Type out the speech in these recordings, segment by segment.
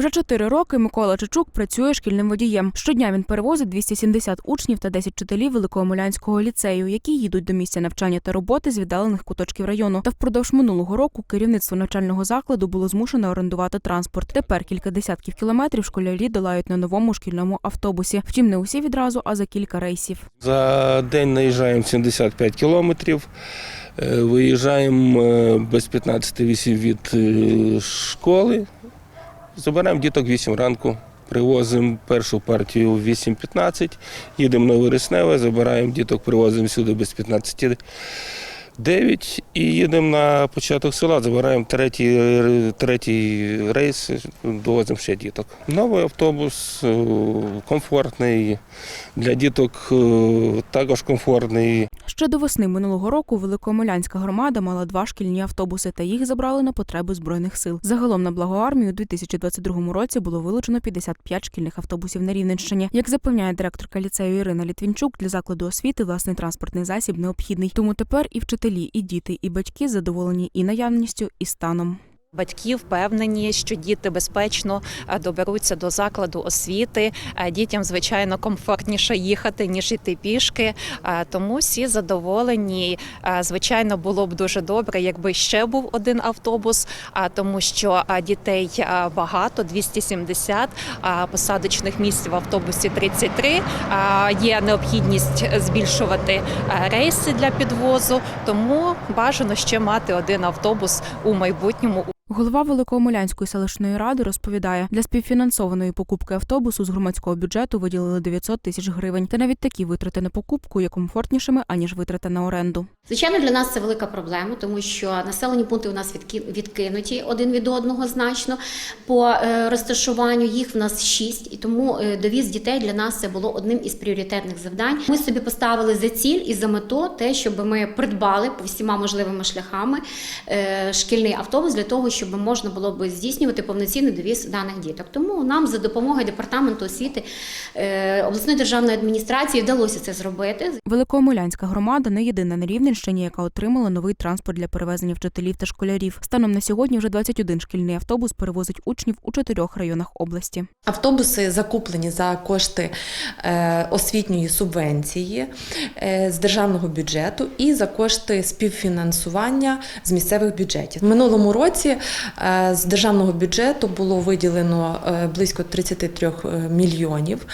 Вже чотири роки Микола Чечук працює шкільним водієм. Щодня він перевозить 270 учнів та 10 вчителів Великоомулянського ліцею, які їдуть до місця навчання та роботи з віддалених куточків району. Та впродовж минулого року керівництво навчального закладу було змушене орендувати транспорт. Тепер кілька десятків кілометрів школярі долають на новому шкільному автобусі. Втім, не усі відразу, а за кілька рейсів. За день наїжджаємо 75 кілометрів. Е, Виїжджаємо е, без 15 від е, школи. Забираємо діток 8 ранку. Привозимо першу партію в 8.15, їдемо на Вересневе, забираємо діток, привозимо сюди без 15 9 і їдемо на початок села, забираємо третій, третій рейс, довозимо ще діток. Новий автобус, е, комфортний, для діток е, також комфортний. Ще до весни минулого року Великомолянська громада мала два шкільні автобуси, та їх забрали на потреби збройних сил. Загалом на благо благоармію у 2022 році було вилучено 55 шкільних автобусів на Рівненщині. Як запевняє директорка ліцею Ірина Літвінчук, для закладу освіти власний транспортний засіб необхідний. Тому тепер і вчителі, і діти, і батьки задоволені і наявністю, і станом. Батьки впевнені, що діти безпечно е, доберуться до закладу освіти. Е, Дітям, звичайно, комфортніше їхати ніж йти пішки. Е, Тому всі задоволені. Звичайно, було б дуже добре, якби ще був один автобус, тому що дітей багато 270, а посадочних місць в автобусі 33. Е, Є необхідність збільшувати рейси для підвозу, тому бажано ще мати один автобус у майбутньому. Голова Великоомулянської селищної ради розповідає, для співфінансованої покупки автобусу з громадського бюджету виділили 900 тисяч гривень. Та навіть такі витрати на покупку є комфортнішими аніж витрати на оренду. Звичайно, для нас це велика проблема, тому що населені пункти у нас відки- відкинуті один від одного значно по е, розташуванню. Їх в нас шість, і тому е, довіз дітей для нас це було одним із пріоритетних завдань. Ми собі поставили за ціль і за мету те, щоб ми придбали по всіма можливими шляхами е, шкільний автобус для того, щоб можна було би здійснювати повноцінний довіз даних діток. Тому нам за допомогою департаменту освіти е, обласної державної адміністрації вдалося це зробити. Великоомулянська громада не єдина на Рівненщині, яка отримала новий транспорт для перевезення вчителів та школярів. Станом на сьогодні вже 21 шкільний автобус перевозить учнів у чотирьох районах області. Автобуси закуплені за кошти е, освітньої субвенції е, з державного бюджету і за кошти співфінансування з місцевих бюджетів. В минулому році з державного бюджету було виділено е, близько 33 мільйонів.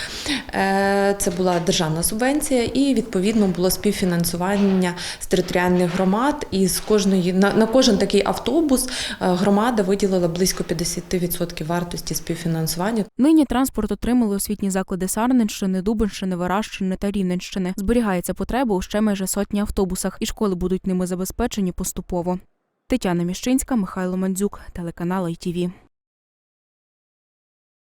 Е, Це була державна субвенція, і відповідно було співфінансування з територіальних громад. І з кожної на, на кожен такий автобус е, громада виділила близько 50% вартості співфінансування. Нині транспорт отримали освітні заклади Сарненщини, Дубенщини, Варащини та Рівненщини. Зберігається потреба у ще майже сотні автобусах, і школи будуть ними забезпечені поступово. Тетяна Міщинська, Михайло Мандзюк, телеканал ITV.